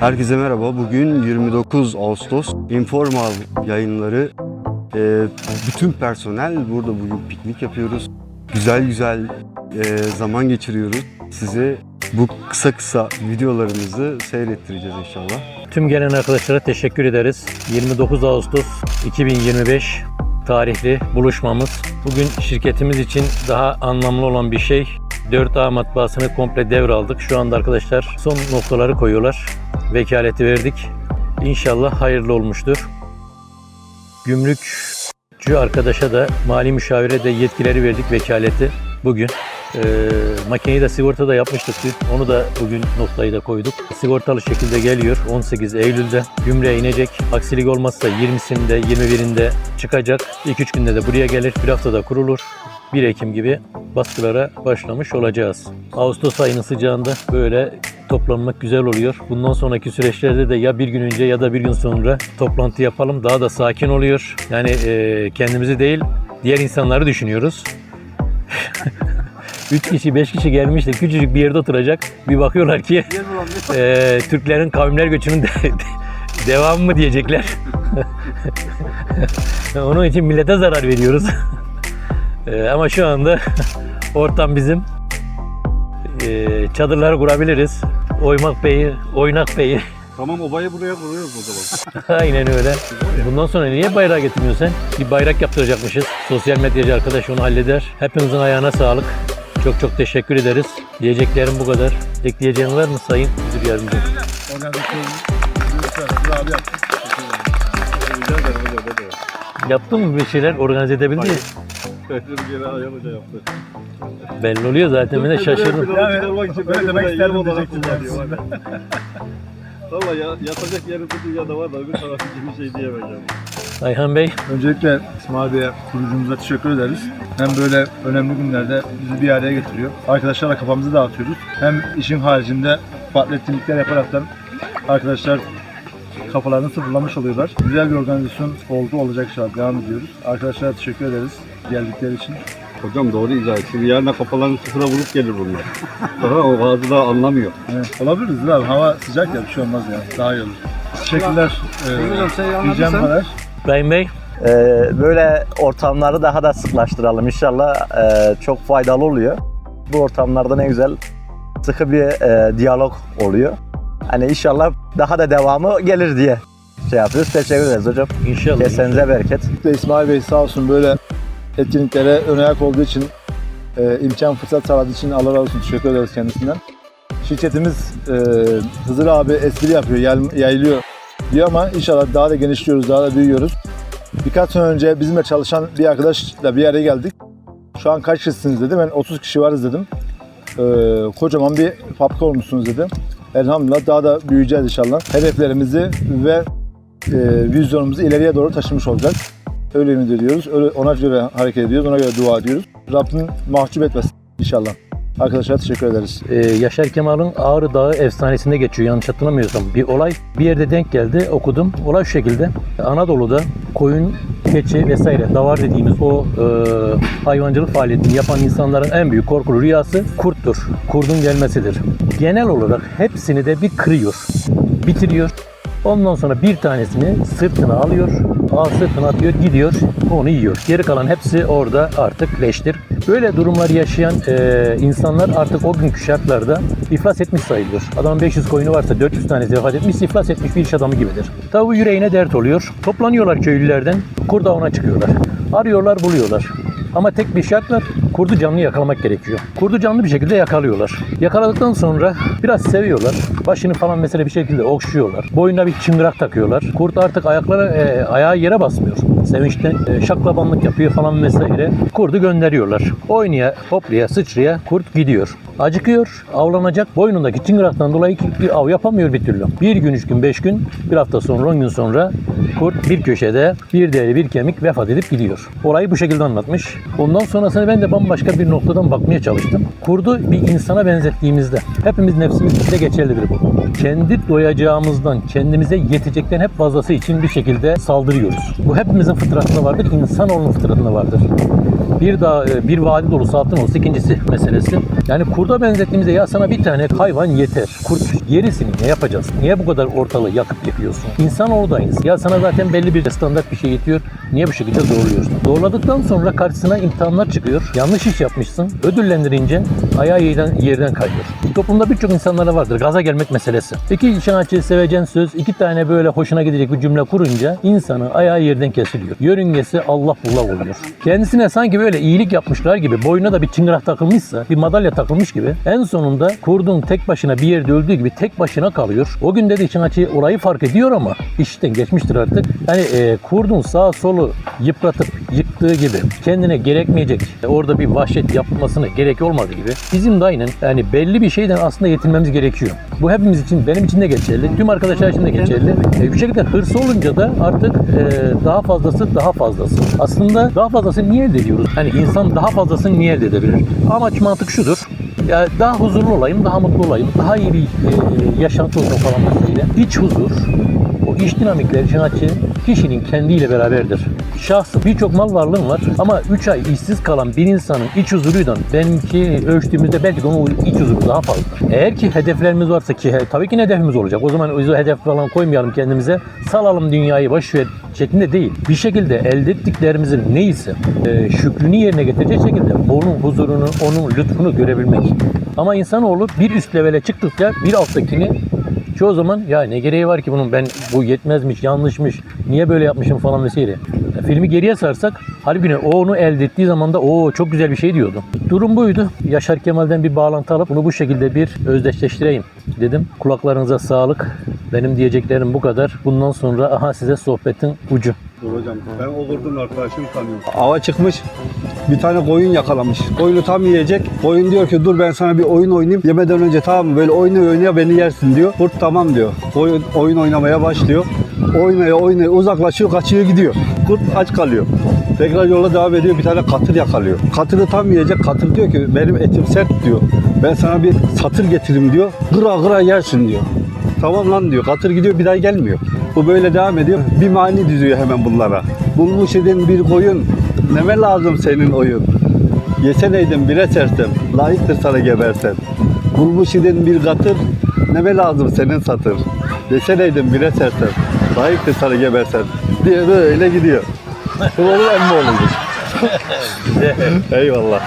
Herkese merhaba. Bugün 29 Ağustos. Informal yayınları. Ee, bütün personel burada bugün piknik yapıyoruz. Güzel güzel e, zaman geçiriyoruz. Size bu kısa kısa videolarımızı seyrettireceğiz inşallah. Tüm gelen arkadaşlara teşekkür ederiz. 29 Ağustos 2025 tarihli buluşmamız. Bugün şirketimiz için daha anlamlı olan bir şey. 4A matbaasını komple devraldık. Şu anda arkadaşlar son noktaları koyuyorlar. Vekaleti verdik. İnşallah hayırlı olmuştur. Gümrükçü arkadaşa da mali müşavire de yetkileri verdik vekaleti bugün. Ee, makineyi de sigorta da yapmıştık dün. Onu da bugün noktayı da koyduk. Sigortalı şekilde geliyor 18 Eylül'de. Gümrüğe inecek. Aksilik olmazsa 20'sinde 21'inde çıkacak. 2-3 günde de buraya gelir. Bir haftada kurulur. 1 Ekim gibi baskılara başlamış olacağız. Ağustos ayının sıcağında böyle toplanmak güzel oluyor. Bundan sonraki süreçlerde de ya bir gün önce ya da bir gün sonra toplantı yapalım. Daha da sakin oluyor. Yani e, kendimizi değil diğer insanları düşünüyoruz. 3 kişi 5 kişi gelmiş de küçücük bir yerde oturacak. Bir bakıyorlar ki e, Türklerin kavimler göçünün de, devamı mı diyecekler. Onun için millete zarar veriyoruz. E, ama şu anda ortam bizim. E, çadırları kurabiliriz. Oymak Bey'i, Oynak Bey'i. Tamam obayı buraya kuruyoruz o zaman. Aynen öyle. Bundan sonra niye bayrağı getirmiyorsun sen? Bir bayrak yaptıracakmışız. Sosyal medyacı arkadaş onu halleder. Hepinizin ayağına sağlık. Çok çok teşekkür ederiz. Diyeceklerim bu kadar. Ekleyeceğin var mı Sayın Müdür Yardımcı? Yaptın mı bir şeyler organize edebildin mi? Belli oluyor zaten. Ben de şaşırdım. böyle demek isterdim diyecektim ben Valla ya, yatacak yerim bu dünyada var da bir tarafı gibi şey diyemeyeceğim. Ayhan Bey, Öncelikle İsmail Bey'e, kurucumuza teşekkür ederiz. Hem böyle önemli günlerde bizi bir araya getiriyor. Arkadaşlarla kafamızı dağıtıyoruz. Hem işin haricinde farklı etkinlikler yaparaktan arkadaşlar kafalarını sıfırlamış oluyorlar. Güzel bir organizasyon oldu, olacak inşallah. Devam ediyoruz. Arkadaşlara teşekkür ederiz geldikleri için. Hocam doğru izah et. Şimdi yarına kafalarını sıfıra vurup gelir bunlar. Daha o bazı da anlamıyor. Evet, olabiliriz değil mi? Hava sıcak ya bir şey olmaz ya. Daha iyi olur. Teşekkürler. Ee, diyeceğim kadar. İbrahim Bey, Ee, böyle ortamları daha da sıklaştıralım. İnşallah e, çok faydalı oluyor. Bu ortamlarda ne güzel sıkı bir e, diyalog oluyor. Hani inşallah daha da devamı gelir diye şey yapıyoruz. Teşekkür ederiz hocam. inşallah. Kesenize bereket. İsmail Bey sağ olsun böyle etkinliklere ön ayak olduğu için, e, imkan fırsat sağladığı için Allah razı olsun teşekkür ederiz kendisinden. Şirketimiz e, Hızır abi espri yapıyor, yayılıyor diyor ama inşallah daha da genişliyoruz, daha da büyüyoruz. Birkaç sene önce bizimle çalışan bir arkadaşla bir yere geldik. Şu an kaç kişisiniz dedi. Ben 30 kişi varız dedim. E, kocaman bir fabrika olmuşsunuz dedi. Elhamdülillah daha da büyüyeceğiz inşallah. Hedeflerimizi ve e, vizyonumuzu ileriye doğru taşımış olacağız. Öyle ümit ediyoruz. Öyle ona göre hareket ediyoruz. Ona göre dua ediyoruz. Rabbim mahcup etmesin inşallah. Arkadaşlar teşekkür ederiz. Ee, Yaşar Kemal'ın Ağrı Dağı efsanesinde geçiyor yanlış hatırlamıyorsam. Bir olay bir yerde denk geldi okudum. Olay şu şekilde. Anadolu'da koyun, keçi vesaire davar dediğimiz o e, hayvancılık faaliyetini yapan insanların en büyük korkulu rüyası kurttur. Kurdun gelmesidir. Genel olarak hepsini de bir kırıyor. Bitiriyor. Ondan sonra bir tanesini sırtına alıyor, ağ sırtına atıyor, gidiyor, onu yiyor. Geri kalan hepsi orada artık leştir. Böyle durumlar yaşayan e, insanlar artık o günkü şartlarda iflas etmiş sayılıyor. Adamın 500 koyunu varsa 400 tanesi vefat etmiş, iflas etmiş bir iş adamı gibidir. Tabi bu yüreğine dert oluyor. Toplanıyorlar köylülerden, kurda ona çıkıyorlar. Arıyorlar, buluyorlar. Ama tek bir şart var. Kurdu canlı yakalamak gerekiyor. Kurdu canlı bir şekilde yakalıyorlar. Yakaladıktan sonra biraz seviyorlar. Başını falan mesela bir şekilde okşuyorlar. Boynuna bir çıngırak takıyorlar. Kurt artık ayaklara e, ayağı yere basmıyor. Sevinçten e, şaklabanlık yapıyor falan vesaire. Kurdu gönderiyorlar. Oynaya, hoplaya, sıçraya kurt gidiyor. Acıkıyor, avlanacak. Boynundaki çıngıraktan dolayı bir av yapamıyor bir türlü. Bir gün, üç gün, beş gün, bir hafta sonra, on gün sonra kurt bir köşede bir deri bir kemik vefat edip gidiyor. Olayı bu şekilde anlatmış. Ondan sonrasını ben de bambaşka bir noktadan bakmaya çalıştım. Kurdu bir insana benzettiğimizde hepimiz nefsimizde geçerlidir bu. Kendi doyacağımızdan, kendimize yetecekten hep fazlası için bir şekilde saldırıyoruz. Bu hepimizin fıtratında vardır, insanoğlunun fıtratında vardır. Bir dağ, e, bir vadi dolusu altın olsa ikincisi meselesi. Yani kurda benzettiğimizde ya sana bir tane hayvan yeter. Kurt gerisini ne yapacağız? Niye bu kadar ortalığı yakıp yıkıyorsun? İnsan oradayız. Ya sana zaten belli bir standart bir şey yetiyor. Niye bu şekilde zorluyorsun? Zorladıktan sonra karşısına imtihanlar çıkıyor. Yanlış iş yapmışsın. Ödüllendirince ayağı yerden, yerden kayıyor. Toplumda birçok insanlara vardır. Gaza gelmek meselesi. İki işin açığı sevecen söz, iki tane böyle hoşuna gidecek bir cümle kurunca insanı ayağı yerden kesiliyor. Yörüngesi Allah bullak oluyor. Kendisine sanki böyle iyilik yapmışlar gibi boynuna da bir çıngırak takılmışsa, bir madalya takılmış gibi en sonunda kurdun tek başına bir yerde öldüğü gibi tek başına kalıyor. O gün de için açığı olayı fark ediyor ama işten geçmiştir artık. Yani e, kurdun sağ solu yıpratıp yıktığı gibi kendine gerekmeyecek orada bir vahşet yapmasına gerek olmadığı gibi bizim de aynen yani belli bir şeyden aslında yetinmemiz gerekiyor. Bu hepimiz için benim için de geçerli. Tüm arkadaşlar için de geçerli. E, bir şekilde hırsı olunca da artık e, daha fazlası daha fazlası. Aslında daha fazlasını niye elde ediyoruz? Hani insan daha fazlasını niye elde edebilir? Amaç mantık şudur. Ya daha huzurlu olayım, daha mutlu olayım, daha iyi bir e, yaşantı olsun falan meseleyle. İç huzur, o iş dinamikleri açı kişinin kendiyle beraberdir. Şahsı birçok mal varlığım var ama 3 ay işsiz kalan bir insanın iç huzuruyla benimki ölçtüğümüzde belki onun iç huzuru daha fazla. Eğer ki hedeflerimiz varsa ki he- tabii ki hedefimiz olacak. O zaman o hedef falan koymayalım kendimize. Salalım dünyayı boş ver şeklinde değil. Bir şekilde elde ettiklerimizin neyse e, şükrünü yerine getirecek şekilde onun huzurunu, onun lütfunu görebilmek. Ama insanoğlu bir üst levele çıktıkça bir alttakini Çoğu zaman ya ne gereği var ki bunun ben bu yetmezmiş, yanlışmış, niye böyle yapmışım falan vesaire. Ya filmi geriye sarsak halbuki o onu elde ettiği zaman da o çok güzel bir şey diyordu. Durum buydu. Yaşar Kemal'den bir bağlantı alıp bunu bu şekilde bir özdeşleştireyim dedim. Kulaklarınıza sağlık. Benim diyeceklerim bu kadar. Bundan sonra aha size sohbetin ucu. Dur hocam ben o kurdun arkadaşımı tanıyorum. Ava çıkmış. Bir tane koyun yakalamış. Koyunu tam yiyecek. Koyun diyor ki dur ben sana bir oyun oynayayım. Yemeden önce tamam mı böyle oynaya oynaya beni yersin diyor. Kurt tamam diyor. Koyun oyun oynamaya başlıyor. Oynaya oynaya uzaklaşıyor kaçıyor gidiyor. Kurt aç kalıyor. Tekrar yola devam ediyor bir tane katır yakalıyor. Katırı tam yiyecek. Katır diyor ki benim etim sert diyor. Ben sana bir satır getireyim diyor. Gıra gıra yersin diyor. Tamam lan diyor. Katır gidiyor bir daha gelmiyor. Bu böyle devam ediyor. Bir mani düzüyor hemen bunlara. Bulmuş edin bir koyun. Neme lazım senin oyun? Yeseneydin bire sersem. Layıktır sana gebersen. Bulmuş idin bir katır. Neme lazım senin satır? Deseneydin bire sersem. Layıktır sana gebersen. Diye böyle gidiyor. Bu olur emmi olur. Eyvallah.